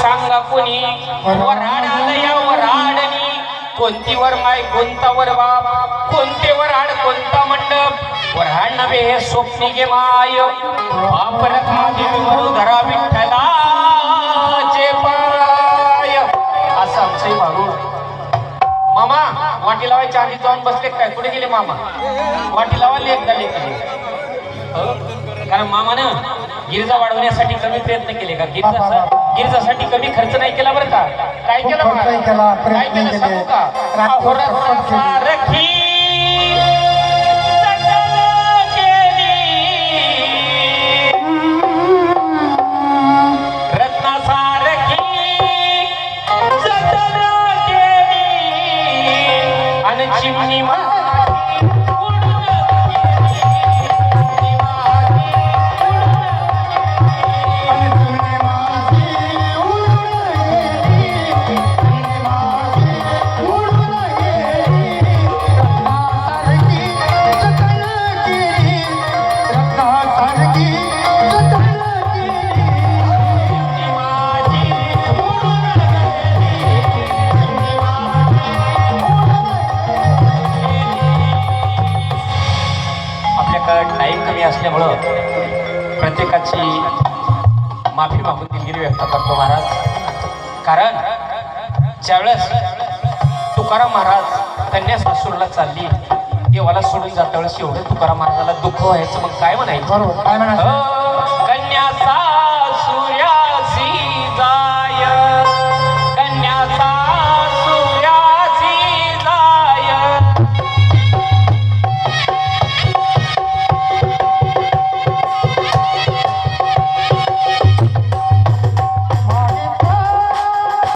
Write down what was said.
सांगा कोणी? वराड आलं या वराडनी. कोणती वर माय कोणता वर बाप? कोणते वराड कोणता मंडप? वराड नव्हे हे स्वप्नी गे माय. बाप रखा देव धरा विठ्ठलाचे पाय. असं आमचंही मारून मामा वाटी लावायच्या आधी जाऊन बसले काय? कुठे गेले मामा? वाटी लावायला एकदा लेखले कारण मामानं गिरजा वाढवण्यासाठी कमी प्रयत्न केले का? गिरजा गिरजासाठी कमी खर्च नाही केला बरं का? काय केलं काय केलं. सांगू का? अहोरात्र पण आपल्याकडं टाईम कमी असल्यामुळं प्रत्येकाची माफी मागून दिलगिरी व्यक्त करतो महाराज. कारण ज्यावेळेस तुकाराम महाराज कन्या सासूरला चालली देवाला सोडून जाता वेळेस एवढं तुकाराम महाराजाला दुःख व्हायचं मग काय म्हणायचं? बरोबर काय म्हणायचं? अ,